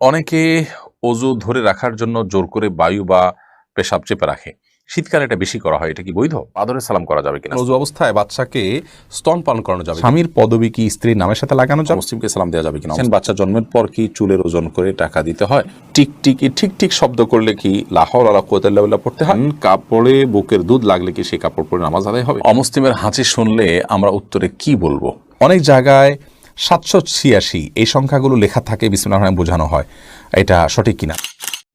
অনেকে অজু ধরে রাখার জন্য জোর করে বায়ু বা পেশাব চেপে রাখে। শীতকালে এটা বেশি করা হয় এটা কি বৈধ? আদরে সালাম করা যাবে কিনা? অজু অবস্থায় বাচ্চাকে স্তন পান করানো যাবে। স্বামীর পদবী কি স্ত্রীর নামের সাথে লাগানো যাবে? মুসলিমকে সালাম দেওয়া যাবে কিনা? বাচ্চা জন্মের পর কি চুলের ওজন করে টাকা দিতে হয়? টিকটিকি ঠিক ঠিক শব্দ করলে কি লাহর আলা কোতাল্লাহ পড়তে হয়? কাপড়ে বুকের দুধ লাগলে কি সেই কাপড় পরে নামাজ আদায় হবে? অমুসলিমের হাঁচি শুনলে আমরা উত্তরে কি বলব? অনেক জায়গায় সাতশো ছিয়াশি। এই সংখ্যাগুলো লেখা থাকে বিসমুল্লাহ বোঝানো হয়। এটা সঠিক কিনা?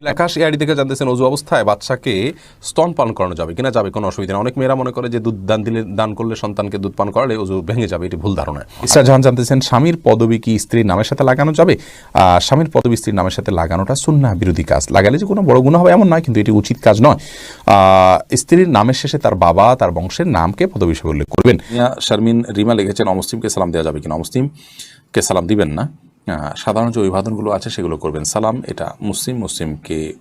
আকাশ এআডি থেকে জানতেছেন অজু অবস্থায় বাচ্চাকে স্তন পান করানো যাবে কিনা যাবে কোনো অসুবিধা নেই। অনেক মেয়েরা মনে করে যে দুধ দান দিলে, দান করলে সন্তানকে দুধ পান করালে অজু ভেঙে যাবে, এটি ভুল ধারণা। ইসরা জাহান জানতেছেন স্বামীর পদবী কি স্ত্রীর নামের সাথে লাগানো যাবে? স্বামীর পদবী স্ত্রীর নামের সাথে লাগানোটা সুন্না বিরোধী কাজ। লাগালে যে কোনো বড় গুণ হবে এমন নয়, কিন্তু এটি উচিত কাজ নয়। স্ত্রীর নামের শেষে তার বাবা, তার বংশের নামকে পদবী হিসেবে উল্লেখ করবেন। শারমিন রিমা লিখেছেন, অমুসলিমকে সালাম দেওয়া যাবে কিনা? অমুসলিমকে সালাম দিবেন না। সাধারণ যে অভিবাদনগুলো আছে সেগুলো করবেন। সালাম, এটা মুসলিম মুসলিমকে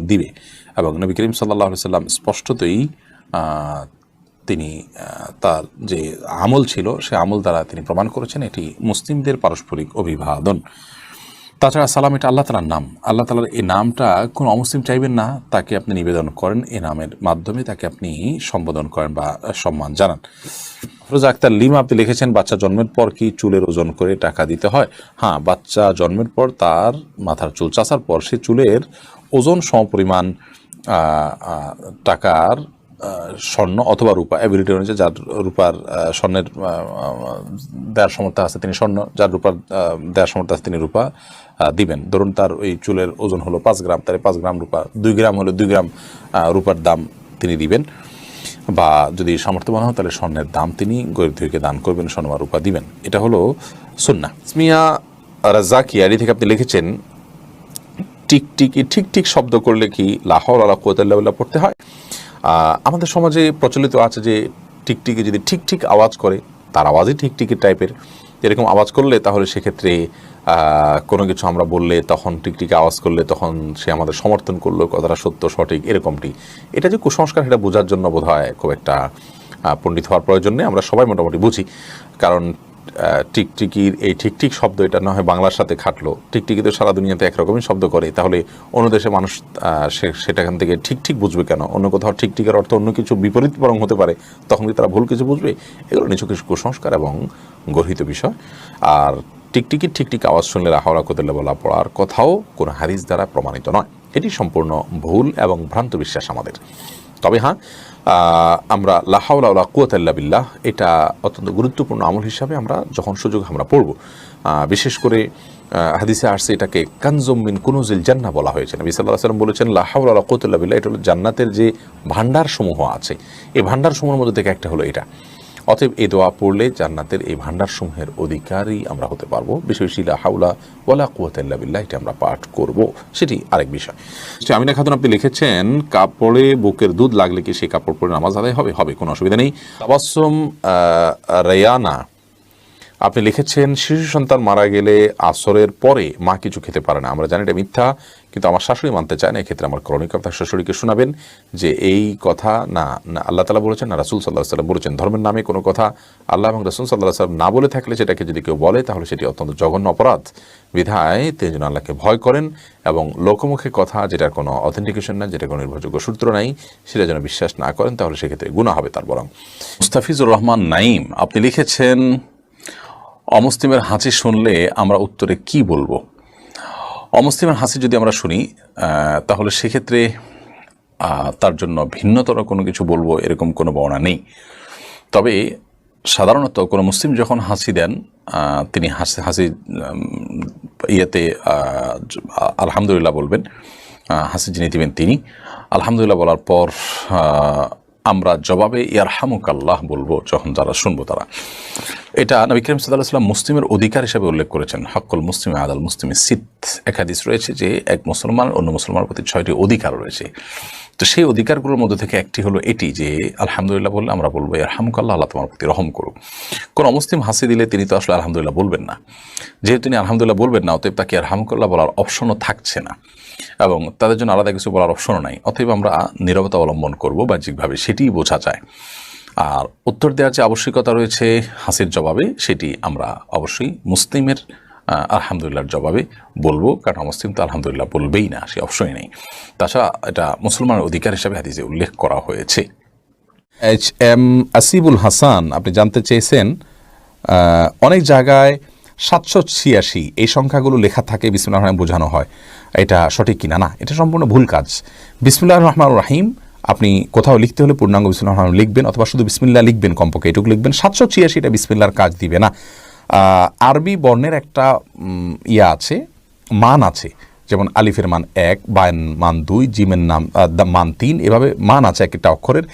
দিবে। এবং নবী করিম সাল্লাহ সাল্লাম স্পষ্টতই তিনি তার যে আমল ছিল, সে আমল দ্বারা তিনি প্রমাণ করেছেন, এটি মুসলিমদের পারস্পরিক অভিবাদন। তাছাড়া সালাম এটা আল্লাহ তালার নাম। আল্লাহ তালার এই নামটা কোনো অমুসলিম চাইবেন না, তাকে আপনি নিবেদন করেন এ নামের মাধ্যমে তাকে আপনি সম্বোধন করেন বা সম্মান জানান। ফরোজা আক্তার লিম, আপনি লিখেছেন, বাচ্চা জন্মের পর কি চুলের ওজন করে টাকা দিতে হয়? হ্যাঁ বাচ্চা জন্মের পর তার মাথার চুল চাষার পর সে চুলের ওজন সমপরিমাণ টাকার স্বর্ণ অথবা রূপা। অ্যাবিলিটি অনুযায়ী যার রূপার স্বর্ণের দেওয়ার সমর্থ আছে তিনি স্বর্ণ, যার রূপার দেওয়ার সমর্থ আছে তিনি রূপা দিবেন। ধরুন তার ওই চুলের ওজন হলো পাঁচ গ্রাম তাহলে পাঁচ গ্রাম রূপা, দুই গ্রাম হলে দুই গ্রাম রূপার দাম তিনি দিবেন। বা যদি সামর্থ্যবান হয় তাহলে স্বর্ণের দাম তিনি গরিব গরিবদেরকে দান করবেন, স্বর্ণ বা রূপা দিবেন। এটা হলো সুন্না স্মিয়া রাজাকি আরি থেকে আপনি লিখেছেন, টিকটিকি ঠিক ঠিক শব্দ করলে কি লাহর আলা কোতাল্লাহ পড়তে হয়? আমাদের সমাজে প্রচলিত আছে যে টিকটিকি যদি ঠিক ঠিক আওয়াজ করে, তার আওয়াজই টিকটিকি টাইপের এরকম আওয়াজ করলে তাহলে সেক্ষেত্রে কোনো কিছু আমরা বললে, তখন টিকটিকি আওয়াজ করলে তখন সে আমাদের সমর্থন করল, কথাটা সত্য, সঠিক, এরকমটি। এটা যে কুসংস্কার, সেটা বোঝার জন্য বোধ হয় খুব একটা পণ্ডিত হওয়ার প্রয়োজন নেই, আমরা সবাই মোটামুটি বুঝি। কারণ টিকটিকির এই ঠিকঠিক শব্দ এটা না হয় বাংলার সাথে খাটলো। টিকটিকি তো সারা দুনিয়াতে একরকমই শব্দ করে। তাহলে অন্য দেশে মানুষ সেটাখান থেকে ঠিক ঠিক বুঝবে কেন? অন্য কোথাও টিকটিকের অর্থ অন্য কিছু বিপরীত বরং হতে পারে। তখন কি তারা ভুল কিছু বুঝবে? এগুলো নিচু কিছু কুসংস্কার এবং গর্হিত বিষয়। আর টিকটিকির ঠিকঠিক আওয়াজ শুনলে রাহাওলা কোতেলে বলা পড়ার কথাও কোনো হাদিস দ্বারা প্রমাণিত নয়। এটি সম্পূর্ণ ভুল এবং ভ্রান্ত বিশ্বাস আমাদের। তবে হ্যাঁ আমরা লাহাউলা কুয়াতাল্লা বিল্লাহ, এটা অত্যন্ত গুরুত্বপূর্ণ আমল হিসাবে আমরা যখন সুযোগ আমরা পড়ব। বিশেষ করে হাদিসে আসছে এটাকে কানজমিন কুনুজিল জান্না বলা হয়েছে। নবী সাল্লাহ সাল্লাম বলেছেন লাহাউলা কুয়াতাল্লা বিল্লাহ, এটা হলো জান্নাতের যে ভান্ডার সমূহ আছে। এই ভান্ডার সমূহের মধ্যে থেকে একটা হলো এটা। অতএব এই দোয়া পড়লে জান্নাতের এই ভাণ্ডারসমূহের অধিকারী আমরা হতে পারব। বিশেষ শিলা হাউলা ওয়ালা কুয়াতাল্লা বিল্লাহ, এটা আমরা পাঠ করব। সেটি আরেক বিষয়। সে আমিনা খাতুন আপনি লিখেছেন, কাপড়ে বুকের দুধ লাগলে কি সেই কাপড় পরে নামাজ আদায় হবে? হবে, কোনো অসুবিধা নেই। তাবাসম রেয়ানা আপনি লিখেছেন, শিশু সন্তান মারা গেলে আসরের পরে মা কিছু খেতে পারে না। আমরা জানি এটা মিথ্যা, কিন্তু আমার শাশুড়ি মানতে চায় না, এক্ষেত্রে আমার করণিক কথা শাশুড়িকে শোনাবেন যে এই কথা না না, আল্লাহ তালা বলেছেন, না, রাসুল সাল্লাহ সাল্লাম বলেছেন, ধর্মের নামে কোনো কথা আল্লাহ এবং রাসুল সাল্লাহ সাল্লাম না বলে থাকলে সেটাকে যদি কেউ বলে, তাহলে সেটি অত্যন্ত জঘন্য অপরাধ, বিধায় তিনি যেন আল্লাহকে ভয় করেন এবং লোকমুখে কথা যেটার কোনো অথেন্টিকেশন না যেটা কোনো নির্ভরযোগ্য সূত্র নাই, সেটা যেন বিশ্বাস না করেন, তাহলে সেক্ষেত্রে গুণা হবে তার বরং। মুস্তাফিজুর রহমান নাইম আপনি লিখেছেন অমুসলিমের হাসি শুনলে আমরা উত্তরে কি বলব? অমুসলিমের হাসি যদি আমরা শুনি তাহলে সেক্ষেত্রে তার জন্য ভিন্নতর কোনো কিছু বলব এরকম কোনো বর্ণনা নেই। তবে সাধারণত কোনো মুসলিম যখন হাসি দেন তিনি হাসি হাসি ইয়েতে আলহামদুলিল্লাহ বলবেন হাসি যিনি দিবেন তিনি। আলহামদুলিল্লাহ বলার পর আমরা জবাবে ইয়ারহামুকাল্লাহ বলব, যখন যারা শুনব তারা। এটা নবী করিম সাদা আলাহিসাম মুসলিমের অধিকার হিসেবে উল্লেখ করেছেন। হকুল মুসলিম আদাল মুসলিম সিত। একাদিস রয়েছে যে, এক মুসলমান অন্য মুসলমানের প্রতি ছয়টি অধিকার রয়েছে। তো সেই অধিকারগুলোর মধ্যে থেকে একটি হলো এটি যে, আলহামদুলিল্লাহ বললে আমরা বলব আলহামুকাল্লাহ আল্লাহ তোমার প্রতি রহম করুক। কোন অমুসলিম হাসি দিলে তিনি তো আসলে আলহামদুলিল্লাহ বলবেন না। যেহেতু তিনি আলহামদুলিল্লাহ বলবেন না, অতএব তাকে আর আলহামুকাল্লাহ বলার অপশনও থাকছে না। এবং তাদের জন্য আলাদা কিছু বলার অপশনও নাই। অতএব আমরা নীরবতা অবলম্বন করব, বাহ্যিকভাবে সেটিই বোঝা যায়। আর উত্তর দেওয়ার যে আবশ্যকতা রয়েছে, হাসির জবাবে, সেটি আমরা অবশ্যই মুসলিমের আলহামদুলিল্লাহর জবাবে বলব, কারণ অমুসলিম তো আলহামদুলিল্লাহ বলবেই না, সে অবশ্যই নেই। তাছাড়া এটা মুসলমানের অধিকার হিসাবে হাদিসে উল্লেখ করা হয়েছে। এইচ এম আসিবুল হাসান, আপনি জানতে চেয়েছেন অনেক জায়গায় সাতশো ছিয়াশি, এই সংখ্যাগুলো লেখা থাকে বিসমুল্লাহ রহমান বোঝানো হয়। এটা সঠিক কিনা না, এটা সম্পূর্ণ ভুল কাজ। বিসমুল্লাহ রহমান রাহিম, আপনি কোথাও লিখতে হলে পূর্ণাঙ্গ বিসমুল্লাহ রহমান লিখবেন, অথবা শুধু বিসমিল্লা লিখবেন কমপক্ষে, এটুকু লিখবেন। সাতশো ছিয়াশি এটা বিসমিল্লার কাজ দিবে না। আরবি বর্ণের একটা ইয়া আছে, মান আছে। যেমন আলিফের মান এক বায়ন মান দুই, জিমের নাম মান তিন, এভাবে মান আছে এক একটা অক্ষরের।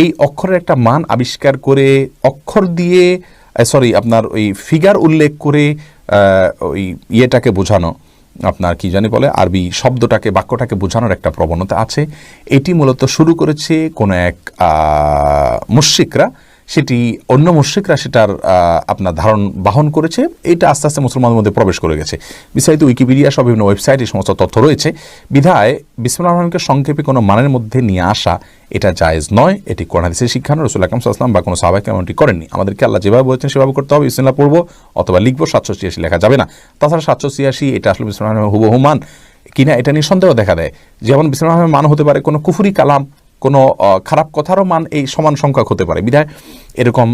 এই অক্ষরের একটা মান আবিষ্কার করে অক্ষর দিয়ে সরি আপনার ওই ফিগার উল্লেখ করে ওই ইয়েটাকে বোঝানো। আপনার কি জানি বলে, আরবি শব্দটাকে, বাক্যটাকে বোঝানোর একটা প্রবণতা আছে। এটি মূলত শুরু করেছে কোনো এক মুশ্রিকরা। সেটি অন্য মুশ্রিকরা সেটার আপনার ধারণ বাহন করেছে। এটা আস্তে আস্তে মুসলমানদের মধ্যে প্রবেশ করে গেছে। বিস্তারিত উইকিপিডিয়া সব বিভিন্ন ওয়েবসাইট এই সমস্ত তথ্য রয়েছে। বিধায় বিসমুল্লাহ রহমানকে সংক্ষেপে কোনো মানের মধ্যে নিয়ে আসা এটা জায়েজ নয়। এটি কোরআন হাদিসের শিক্ষানো রসুল আকরম সাল্লাম বা কোনো সাহাবাকে এমনটি করেননি। আমাদেরকে আল্লাহ যেভাবে বলেছেন, সেভাবে করতে হবে। বিসমিল্লাহ পড়ব অথবা লিখব, সাতশো ছিয়াশি লেখা যাবে না। তাছাড়া সাতশো ছিয়াশি, এটা আসলে বিসমুল্লাহ রহমান হুবহু মান। কিনা এটা নিয়ে সন্দেহ দেখা দেয়। যেমন বিসমুল্লাহ রহমান মান হতে পারে কোনো কুফুরি কালাম কোনো খারাপ কথারও মান এই সমান সংখ্যক হতে পারে। বিধায় এরকম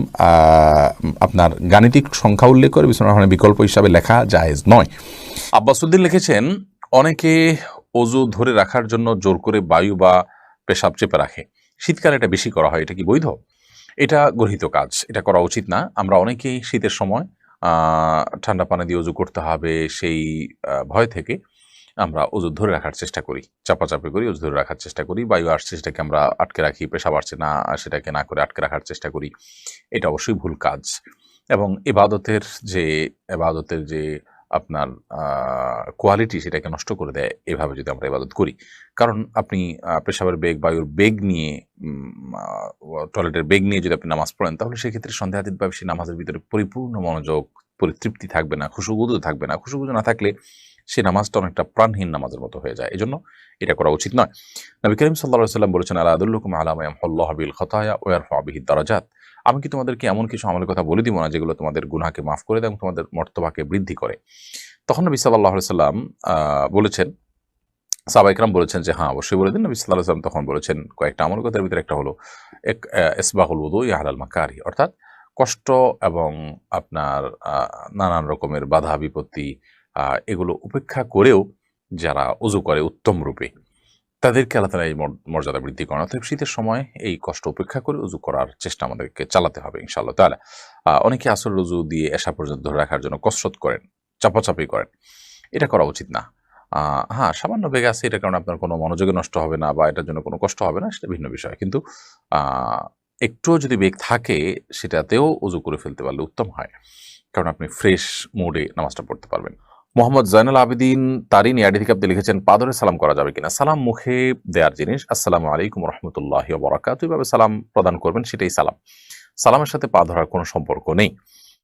আপনার গাণিতিক সংখ্যা উল্লেখ করে বিসমুল্লাহ রহমানের বিকল্প হিসাবে লেখা জায়েজ নয়। আব্বাসুদ্দিন লিখেছেন, অনেকে অজু ধরে রাখার জন্য জোর করে বায়ু বা পেশাব চেপে রাখে। শীতকালে এটা বেশি করা হয়, এটা কি বৈধ? এটা গর্হিত কাজ, এটা করা উচিত না। আমরা অনেকেই শীতের সময় ঠান্ডা পানি দিয়ে অজু করতে হবে সেই ভয় থেকে। আমরা অজু ধরে রাখার চেষ্টা করি, চাপাচাপি করি অজু ধরে রাখার চেষ্টা করি, বায়ু আসছে সেটাকে আমরা আটকে রাখি, পেশা আসছে না, সেটাকে না করে আটকে রাখার চেষ্টা করি। এটা অবশ্যই ভুল কাজ। এবং এবাদতের যে এবাদতের যে আপনার কোয়ালিটি সেটাকে নষ্ট করে দেয়, এভাবে যদি আমরা ইবাদত করি। কারণ আপনি পেশাবের বেগ, বায়ুর বেগ নিয়ে টয়লেটের বেগ নিয়ে যদি আপনি নামাজ পড়েন, তাহলে সেক্ষেত্রে সন্দেহাতীতভাবে সেই নামাজের ভিতরে পরিপূর্ণ মনোযোগ পরিতৃপ্তি থাকবে না খুশুগুদু থাকবে না। খুশুগুদু না থাকলে সে নামাজটা অনেকটা প্রাণহীন নামাজের মতো হয়ে যায়। এজন্য এটা করা উচিত নয়। নবী করিম সাল্লাহ সাল্লাম বলেছেন আল্লাহ আদুল্লুকুম আলামায়াম হল্লাহ বিল খতায়া ওয়ার ফাবিহিদ দারাজাত। আমি কি তোমাদেরকে এমন কিছু আমলের কথা বলে দিব না, যেগুলো তোমাদের গুনাহকে মাফ করে দেয় এবং তোমাদের মর্তবাকে বৃদ্ধি করে? তখন নবী সাল্লাহ সাল্লাম বলেছেন সাবাইকরাম বলেছেন যে হ্যাঁ অবশ্যই বলে দিন। নবী সাল্লাহ সাল্লাম তখন বলেছেন কয়েকটা আমল কথার ভিতরে একটা হলো, এক এসবাহুল উদু ইয়াহাল মাকারি। অর্থাৎ কষ্ট এবং আপনার নানান রকমের বাধা, বিপত্তি এগুলো উপেক্ষা করেও যারা উজু করে উত্তম রূপে, তাদেরকে আল্লাহ তালা এই মর- মর্যাদা বৃদ্ধি করেন। অর্থাৎ শীতের সময় এই কষ্ট উপেক্ষা করে উজু করার চেষ্টা আমাদেরকে চালাতে হবে ইনশাআল্লাহ তাহলে অনেকে আসল রুজু দিয়ে এসা পর্যন্ত ধরে রাখার জন্য কসরত করেন, চাপাচাপি করেন। এটা করা উচিত না। হ্যাঁ সামান্য বেগে আছে এটা কারণে আপনার কোনো মনোযোগে নষ্ট হবে না বা এটার জন্য কোনো কষ্ট হবে না, সেটা ভিন্ন বিষয়। কিন্তু একটুও যদি বেগ থাকে, সেটাতেও উজু করে ফেলতে পারলে উত্তম হয়। কারণ আপনি ফ্রেশ মুডে নামাজটা পড়তে পারবেন। মোহাম্মদ জয়নাল আবেদিন তারিন ইয়াডি থেকে আপনি লিখেছেন, পাদরে সালাম করা যাবে কিনা? সালাম মুখে দেয়ার জিনিস, আসসালামু আলাইকুম রহমতুল্লাহ বরাকাত এইভাবে সালাম প্রদান করবেন, সেটাই সালাম। সালামের সাথে পা ধরার কোনো সম্পর্ক নেই।